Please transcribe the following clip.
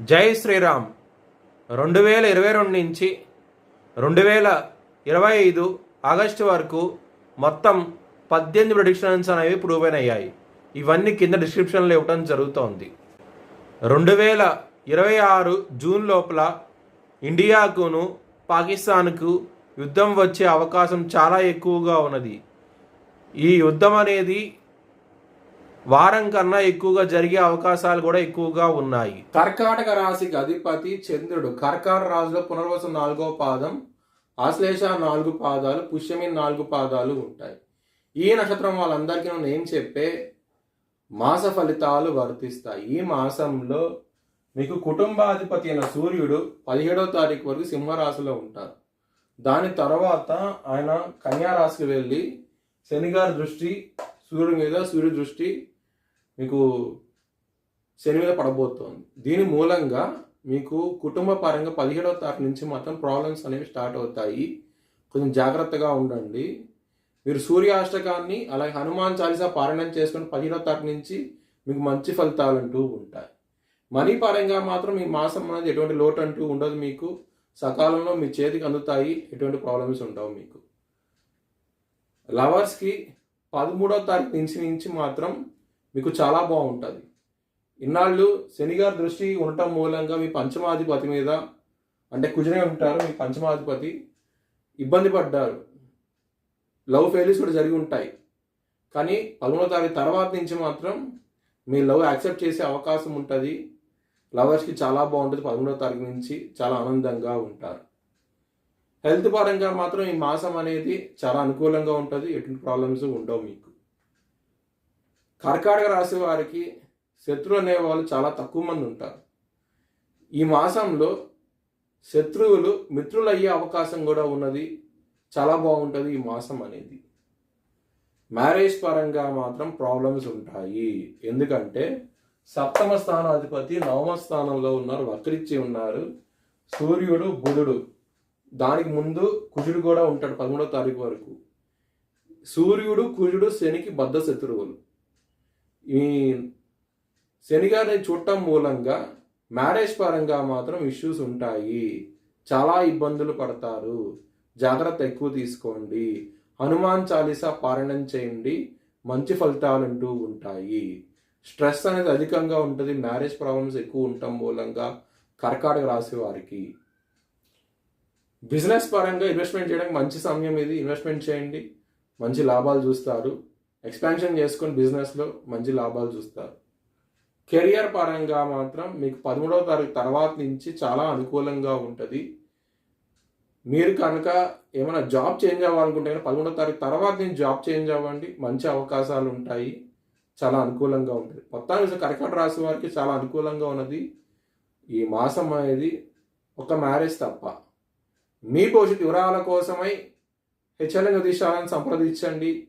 జై శ్రీరామ్. రెండు వేల ఇరవై రెండు నుంచి రెండు వేల ఇరవై ఐదు ఆగస్టు వరకు మొత్తం పద్దెనిమిది ప్రొడిక్షన్స్ అనేవి ప్రూవైన్ అయ్యాయి. ఇవన్నీ కింద డిస్క్రిప్షన్లో ఇవ్వడం జరుగుతోంది. రెండు వేల ఇరవై ఆరు జూన్ లోపల ఇండియాకును పాకిస్తాన్కు యుద్ధం వచ్చే అవకాశం చాలా ఎక్కువగా ఉన్నది. ఈ యుద్ధం అనేది వారం కన్నా ఎక్కువగా జరిగే అవకాశాలు కూడా ఎక్కువగా ఉన్నాయి. కర్కాటక రాశికి అధిపతి చంద్రుడు. కర్కాటక రాశిలో పునర్వసం నాలుగో పాదం ఆశ్లేష నాలుగు పాదాలు పుష్యమి నాలుగు పాదాలు ఉంటాయి. ఈ నక్షత్రం వాళ్ళందరికీ నేను ఏం చెప్పే? మాస ఫలితాలు వర్తిస్తాయి. ఈ మాసంలో మీకు కుటుంబాధిపతి అయిన సూర్యుడు పదిహేడో తారీఖు వరకు సింహరాశిలో ఉంటారు. దాని తర్వాత ఆయన కన్యా రాశికి వెళ్ళి శనిగారి దృష్టి సూర్యుడి మీద సూర్యుడి దృష్టి మీకు శని మీద పడబోతోంది. దీని మూలంగా మీకు కుటుంబ పరంగా పదిహేడవ తారీఖు నుంచి మాత్రం ప్రాబ్లమ్స్ అనేవి స్టార్ట్ అవుతాయి. కొంచెం జాగ్రత్తగా ఉండండి. మీరు సూర్యాష్టకాన్ని అలాగే హనుమాన్ చాలీసా పారాయణం చేసుకుని పదిహేడవ తారీఖు నుంచి మీకు మంచి ఫలితాలు అంటూ ఉంటాయి. మనీ పరంగా మాత్రం ఈ మాసం అనేది ఎటువంటి లోటు అంటూ ఉండదు మీకు. సకాలంలో మీ చేతికి అందుతాయి. ఎటువంటి ప్రాబ్లమ్స్ ఉండవు మీకు. లవర్స్కి పదమూడవ తారీఖు నుంచి నుంచి మాత్రం మీకు చాలా బాగుంటుంది. ఇన్నాళ్ళు శనిగారి దృష్టి ఉండటం మూలంగా మీ పంచమాధిపతి మీద అంటే కుజనే ఉంటారు మీ పంచమాధిపతి ఇబ్బంది పడ్డారు. లవ్ ఫెయిల్యూస్ కూడా జరిగి ఉంటాయి. కానీ పదమూడో తారీఖు తర్వాత నుంచి మాత్రం మీ లవ్ యాక్సెప్ట్ చేసే అవకాశం ఉంటుంది. లవర్స్కి చాలా బాగుంటుంది పదమూడో తారీఖు నుంచి చాలా ఆనందంగా ఉంటారు. హెల్త్ పరంగా మాత్రం ఈ మాసం అనేది చాలా అనుకూలంగా ఉంటుంది. ఎటువంటి ప్రాబ్లమ్స్ ఉండవు మీకు. కర్కాటక రాశి వారికి శత్రువు అనే వాళ్ళు చాలా తక్కువ మంది ఉంటారు. ఈ మాసంలో శత్రువులు మిత్రులు అయ్యే అవకాశం కూడా ఉన్నది. చాలా బాగుంటుంది ఈ మాసం అనేది. మ్యారేజ్ పరంగా మాత్రం ప్రాబ్లమ్స్ ఉంటాయి. ఎందుకంటే సప్తమ స్థానాధిపతి నవమ స్థానంలో ఉన్నారు వక్రిచ్చి ఉన్నారు. సూర్యుడు బుధుడు. దానికి ముందు కుజుడు కూడా ఉంటాడు పదమూడో తారీఖు వరకు. సూర్యుడు కుజుడు శనికి బద్ధ శత్రువులు ఈ శని గారిని చూడటం మూలంగా మ్యారేజ్ పరంగా మాత్రం ఇష్యూస్ ఉంటాయి. చాలా ఇబ్బందులు పడతారు. జాగ్రత్త ఎక్కువ తీసుకోండి. హనుమాన్ చాలీసా పారాయణం చేయండి. మంచి ఫలితాలు అంటూ ఉంటాయి. స్ట్రెస్ అనేది అధికంగా ఉంటుంది. మ్యారేజ్ ప్రాబ్లమ్స్ ఎక్కువ ఉండటం మూలంగా కర్కాటక రాశి వారికి. బిజినెస్ పరంగా ఇన్వెస్ట్మెంట్ చేయడానికి మంచి సమయం ఇది. ఇన్వెస్ట్మెంట్ చేయండి. మంచి లాభాలు చూస్తారు. ఎక్స్పాన్షన్ చేసుకొని బిజినెస్లో మంచి లాభాలు చూస్తారు. కెరియర్ పరంగా మాత్రం మీకు పదమూడవ తారీఖు తర్వాత నుంచి చాలా అనుకూలంగా ఉంటుంది. మీరు కనుక ఏమైనా జాబ్ చేంజ్ అవ్వాలనుకుంటే కానీ పదమూడవ తారీఖు తర్వాత నుంచి జాబ్ చేంజ్ అవ్వండి. మంచి అవకాశాలు ఉంటాయి. చాలా అనుకూలంగా ఉంటుంది. మొత్తానికి కర్కట రాశి వారికి చాలా అనుకూలంగా ఉన్నది. ఈ మాసం అనేది ఒక మ్యారేజ్ తప్ప. మీ భవిష్యత్ వివరాల కోసమై హెచ్ఎల్ఎన్ జ్యోతిషాలను సంప్రదించండి.